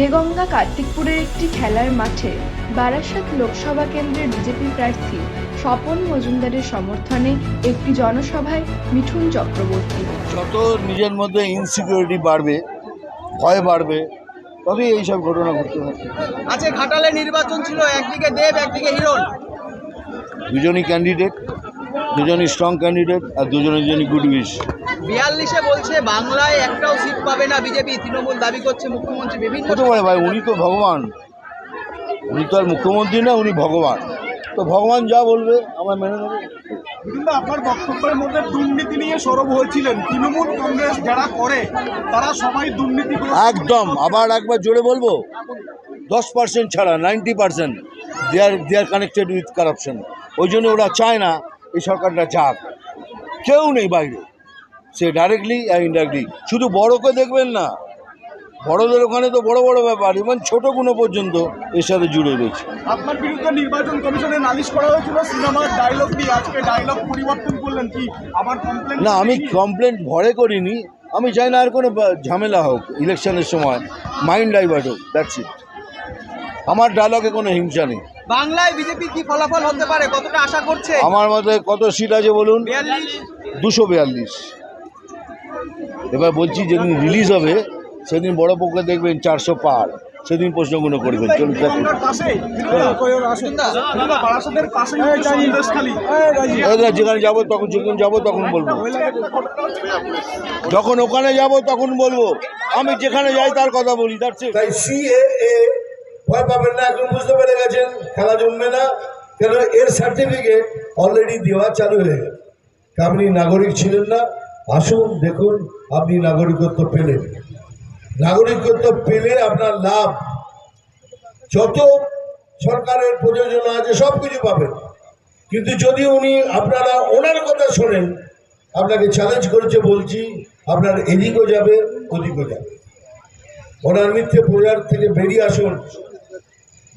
দেগঙ্গা কার্তিকপুরের একটি খেলার মাঠে বারাসাত লোকসভা কেন্দ্রের বিজেপি প্রার্থী স্বপন মজুমদারের সমর্থনে একটি জনসভায় মিঠুন চক্রবর্তী। যত নিজের মধ্যে ইনসিকিউরিটি বাড়বে ভয় বাড়বে তবেই এইসব ঘটনা ঘটতে থাকে আচ্ছা ঘাটালে নির্বাচন ছিল একদিকে দেব একদিকে হিরণ। দুজনই ক্যান্ডিডেট দুজনই স্ট্রং ক্যান্ডিডেট আর দুজনে দুজনই গুড উইশ বিয়াল্লিশে বলছে বাংলায় একটাও সিট পাবে না বিজেপি। তৃণমূল দাবি করছে মুখ্যমন্ত্রী বিভিন্ন হতে পারে ভাই? উনি তো ভগবান। উনি তো আর মুখ্যমন্ত্রী না উনি ভগবান। তো ভগবান যা বলবে আমরা মেনে নেব। কিন্তু আপনার বক্তব্যের মধ্যে দুর্নীতি নিয়ে সরব হয়েছিলেন। তৃণমূল কংগ্রেস যারা করে তারা সবাই দুর্নীতি একদম। আবার একবার জোরে বলব দশ পার্সেন্ট ছাড়া ninety percent they are they are connected with corruption ওই জন্য ওরা চায় না এই সরকারটা যাক। কেউ নেই বাইরে। সে ডাইরেক্টলি আর ইনডাইরেক্টলি শুধু বড়কে দেখবেন না বড়দের ওখানে তো বড় বড় ব্যাপার এবং ছোটো গুলো পর্যন্ত এর সাথে জুড়ে রয়েছে। আপনার বিরুদ্ধে নির্বাচন কমিশনে নালিশ করা হয়েছিল সিনেমার ডায়লগ দিয়ে আজকে ডায়লগ পরিবর্তন করলেন কি? আবার কমপ্লেন না আমি কমপ্লেন ভরে করিনি আমি চাই না আর কোনো ঝামেলা হোক ইলেকশনের সময়। মাইন্ড ডাইভার্ট হোক দ্যাটস ইট আমার ডায়লগে কোনো হিংসা নেই। বাংলায় বিজেপি কি ফলাফল হতে পারে কতটা আশা করছে? আমার মতে কত সিট আছে বলুন? বিয়াল্লিশ। দুশো বিয়াল্লিশ। এবার বলছি যেদিন রিলিজ হবে সেদিন বড় পক্ষে দেখবেন চারশো পার। সেদিন প্রশ্নগুলো করবেন। চলুন এবার যেখানে যাব তখন যখন যাব তখন বলব। যখন ওখানে যাব তখন বলব। আমি যেখানে যাই তার কথা বলি সিএএ ভয় পাবেন না এখন বুঝতে পেরে গেছেন খেলা জমবে না। কেন এর সার্টিফিকেট অলরেডি দেওয়া চালু হয়ে গেছে। আপনি নাগরিক ছিলেন না আসুন, দেখুন, আপনি নাগরিকত্ব পেলেন নাগরিকত্ব পেলে আপনার লাভ। যত সরকারের প্রযোজনা আছে সব কিছু পাবেন। কিন্তু যদি উনি আপনারা ওনার কথা শোনেন, আপনাকে চ্যালেঞ্জ করেছে, বলছি, আপনার এদিকও যাবে, ওদিকও যাবে। ওনার মিথ্যে প্রচার থেকে বেরিয়ে আসুন।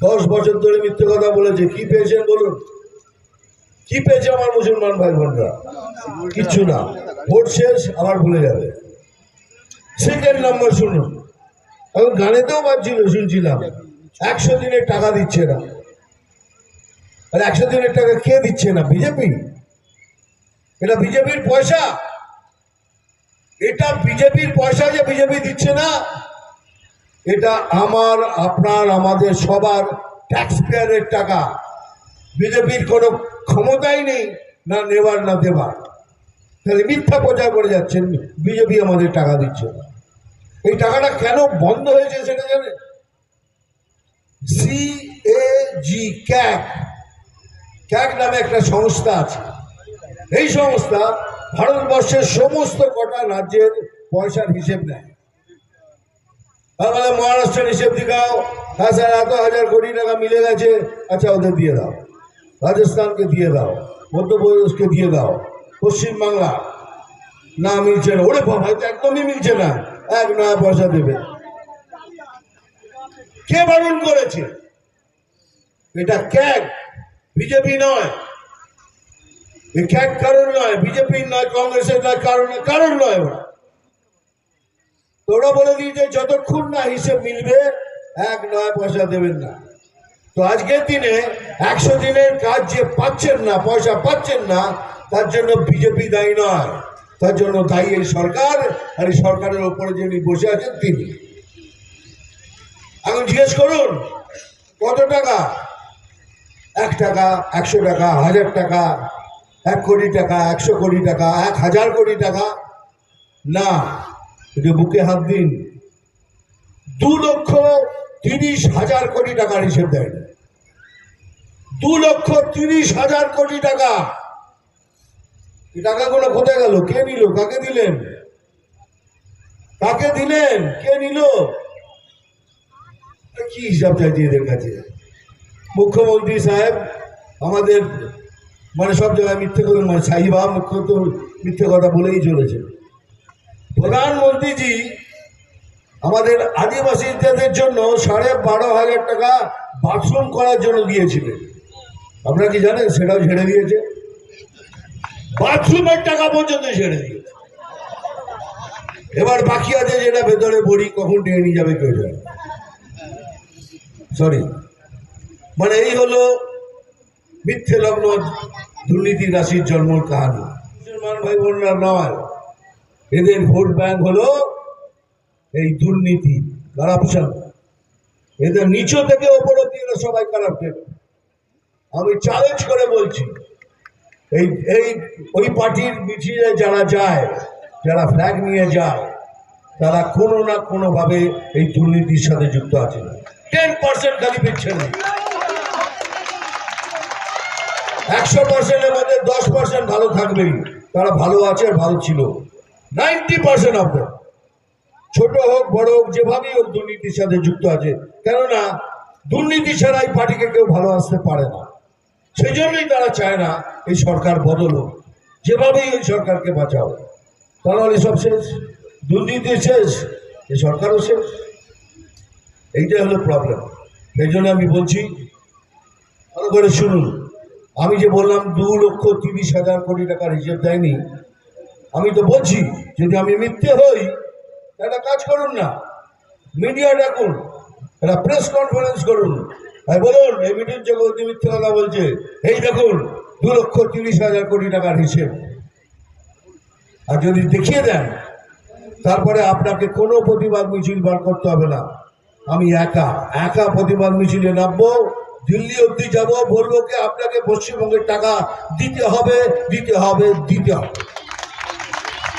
দশ বছর ধরে মিথ্যে কথা বলেছে। কি পেয়েছেন বলুন? কি পেয়েছে আমার মুসলমান ভাই বোনরা কিচ্ছু না। ভোট শেষ, আবার ভুলে যাবে। সেকেন্ড নাম্বার শুনুন এখন গানেতেও বাজছিল শুনছিলাম। একশো দিনের টাকা দিচ্ছে না। আর একশো দিনের টাকা কে দিচ্ছে না? বিজেপি? এটা বিজেপির পয়সা। এটা বিজেপির পয়সা যে বিজেপি দিচ্ছে না, এটা আমার, আপনার, আমাদের সবার ট্যাক্স পেয়ারের টাকা। বিজেপির কোনো ক্ষমতাই নেই, না নেবার, না দেবার। তাহলে মিথ্যা প্রচার করে যাচ্ছেন, বিজেপি আমাদের টাকা দিচ্ছে। এই টাকাটা কেন বন্ধ হয়েছে সেটা জানেন? সি এ জি ক্যাক ক্যাক নামে একটা সংস্থা আছে। এই সংস্থা ভারতবর্ষের সমস্ত কটা রাজ্যের পয়সার হিসেব নেয়। তাহলে মহারাষ্ট্রের হিসেব দিকাও হ্যাঁ স্যার এত হাজার কোটি টাকা মিলে গেছে আচ্ছা ওদের দিয়ে দাও। রাজস্থানকে দিয়ে দাও, মধ্যপ্রদেশকে দিয়ে দাও, পশ্চিমবাংলা। না মিলছে না, ওরে হয়তো একদমই মিলছে না। এক নয়া পয়সা দেবে। কে বারণ করেছে? এটা ক্যাগ বিজেপি নয়। এই ক্যাগ কারণ নয় বিজেপির নয়, কংগ্রেসের নয় কারণ নয় কারণ নয় ওরা। তো ওরা বলে দিয়েছে, যতক্ষণ না হিসেব মিলবে, এক নয় পয়সা দেবেন না। তো আজকের দিনে একশো দিনের কাজ যে পাচ্ছেন না, পয়সা পাচ্ছেন না, তার জন্য বিজেপি দায়ী নয়। তার জন্য দায়ী এই সরকার, আর এই সরকারের ওপরে যিনি বসে আছেন তিনি। এখন জিজ্ঞেস করুন, কত টাকা? এক টাকা, একশো টাকা, হাজার টাকা, এক কোটি টাকা, একশো কোটি টাকা, এক হাজার কোটি টাকা? না। বুকে হাত দিন। দু লক্ষ তিরিশ হাজার কোটি টাকার হিসেব দেয়। দু লক্ষ তিরিশ হাজার কোটি টাকা। টাকাগুলো কোথায় গেল? কে নিল? কাকে দিলেন? কাকে দিলেন? কে নিল? কি হিসাব চাইছি এদের কাছে? মুখ্যমন্ত্রী সাহেব, আমাদের মানে সব জায়গায় মিথ্যে কথা মানে সাহিবা মুখ্য মিথ্যে কথা বলেই চলেছে। প্রধানমন্ত্রীজি আমাদের আদিবাসীদের জন্য সাড়ে বারো হাজার টাকা বাথরুম করার জন্য দিয়েছিলেন আপনারা কি জানেন? সেটাও ছেড়ে দিয়েছে। বাথরুমের টাকা পর্যন্ত ছেড়ে দিয়েছে। এবার বাকি আছে যেটা ভেতরে বড়ি কখন টেনে নিয়ে যাবে কেউ জানে। সরি মানে এই হলো মিথ্যে লগ্ন দুর্নীতি রাশির জন্মর কাহানি। মুসলমান ভাই বোনরা নয়। এদের ভোট ব্যাংক হলো এই দুর্নীতি কারাপশন এদের নিচু থেকে ওপর অব্দি এরা সবাই কারাপ্টেড আমি চ্যালেঞ্জ করে বলছি, এই এই, ওই পার্টির মিছিলে যারা যায়, যারা ফ্ল্যাগ নিয়ে যায়, তারা কোনো না কোনোভাবে এই দুর্নীতির সাথে যুক্ত আছে। টেন পার্সেন্ট খালি পিচ্ছেন একশো পার্সেন্টের মধ্যে দশ পার্সেন্ট ভালো থাকবেই। তারা ভালো আছে আর ভালো ছিল। নাইনটি পার্সেন্ট দেম ছোট হোক, বড় হোক, যেভাবেই হোক দুর্নীতির সাথে যুক্ত আছে। কেননা, দুর্নীতি ছাড়া এই পার্টিকে কেউ ভালো আসতে পারে না। সেই জন্যই তারা চায় না এই সরকার বদল হোক। যেভাবেই ওই সরকারকে বাঁচাও। তাহলে সব শেষ। দুর্নীতি শেষ। এই সরকারও শেষ। এইটাই হলো প্রবলেম সেই জন্য আমি বলছি, ভালো করে শুনুন। আমি যে বললাম দু লক্ষ তিরিশ হাজার কোটি টাকার হিসেব দেয়নি, আমি তো বলছি, যদি আমি মিথ্যে হই একটা কাজ করুন না। মিডিয়া ডাকুন, একটা প্রেস কনফারেন্স করুন। আর বলুন, এই মিটিং জগৎ মিথ্যে কথা বলছে, এই দেখুন, দু লক্ষ তিরিশ হাজার কোটি টাকার হিসেব। আর যদি দেখিয়ে দেন, তারপরে আপনাকে কোনো প্রতিবাদ মিছিল বার করতে হবে না। আমি একা একা প্রতিবাদ মিছিলে নামবো, দিল্লি অব্দি যাব, বলব কি আপনাকে পশ্চিমবঙ্গের টাকা দিতে হবে দিতে হবে দিতে হবে।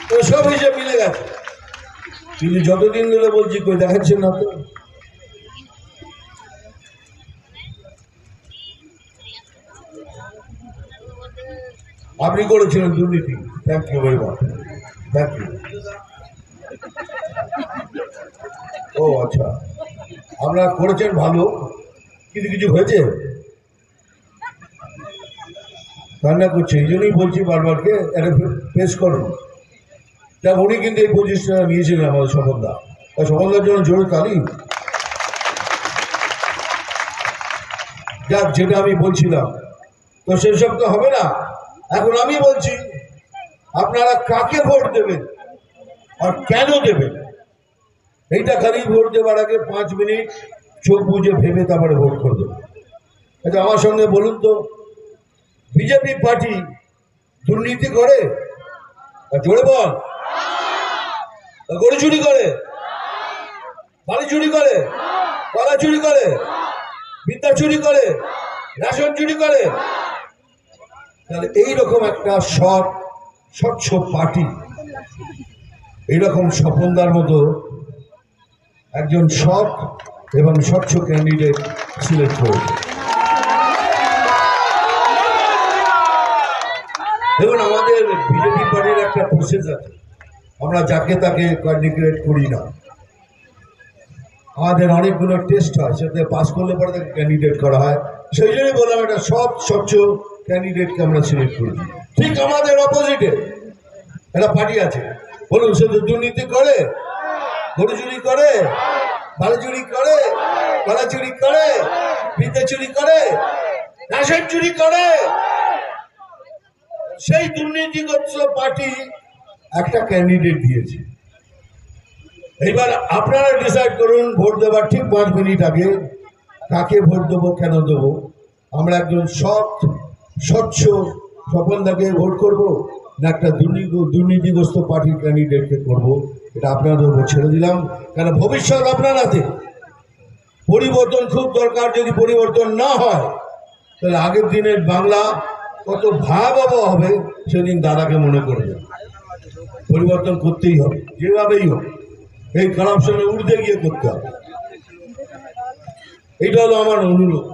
তো সব হিসেব মিলে গেছে। তিনি যতদিন ধরে বলছি, কই দেখাচ্ছেন না তো। আপনি করেছিলেন দুর্নীতি। Thank you very much thank you ও আচ্ছা। আপনারা করেছেন ভালো। কিন্তু কিছু হয়েছে? কান্না করছে, এই জন্যই বলছি বারবারকে এটা পেশ করুন। দেখ উনি কিন্তু এই পজিশনটা নিয়েছিলেন আমাদের সফলদা। তাই সফলদার জন্য জোরে তালি। যাক, যেটা আমি বলছিলাম। তো সেসব তো হবে না। এখন আমি বলছি, আপনারা কাকে ভোট দেবেন? আর কেন দেবেন? এইটা খালি ভোট দেওয়ার আগে পাঁচ মিনিট চোখ বুঝে ভেবে তারপরে ভোট করবেন আচ্ছা আমার সঙ্গে বলুন তো, বিজেপি পার্টি দুর্নীতি করে? জোরে বল। গরু চুরি করে? বাড়ি চুরি করে? কলা চুরি করে? বিদ্যা চুরি করে? রেশন চুরি করে? তাহলে এইরকম একটা সৎ, স্বচ্ছ পার্টি। এইরকম স্বপনদার মতো একজন সৎ এবং স্বচ্ছ ক্যান্ডিডেট সিলেক্ট করেছে দেখুন, আমাদের বিজেপি পার্টির একটা প্রসেস আছে। আমরা যাকে তাকে ক্যান্ডিডেট করি না। আমাদের অনেকগুলো টেস্ট হয়, সেটাতে পাস করলে পরে তাকে ক্যান্ডিডেট করা হয়। সেই জন্যই বললাম একটা সব স্বচ্ছ ক্যান্ডিডেটকে আমরা সিলেক্ট করি। ঠিক আমাদের অপোজিটে একটা পার্টি আছে। বলুন, সে তো দুর্নীতি করে গরু চুরি করে ভালো চুরি করে গলা চুরি করে বিদ্যা চুরি করে রেশন চুরি করে। সেই দুর্নীতিগ্রস্ত পার্টি একটা ক্যান্ডিডেট দিয়েছে। এবার আপনারা ডিসাইড করুন, ভোট দেওয়ার ঠিক পাঁচ মিনিট আগে কাকে ভোট দেবো, কেন দেবো। আমরা একজন সৎ, স্বচ্ছ স্বপনদাকে ভোট করব না একটা দুর্নীতি, দুর্নীতিগ্রস্ত পার্টির ক্যান্ডিডেটকে করব, এটা আপনাদের উপর ছেড়ে দিলাম। কেন ভবিষ্যৎ আপনার হাতে। পরিবর্তন খুব দরকার, যদি পরিবর্তন না হয়, তাহলে আগের দিনের বাংলা কত ভয়াবহ হবে, সেদিন দাদাকে মনে করবে পরিবর্তন করতেই হবে, যেভাবেই হোক। এই কারাপশনে উর্ধে গিয়ে করতে হবে। এইটা হলো আমার অনুরোধ।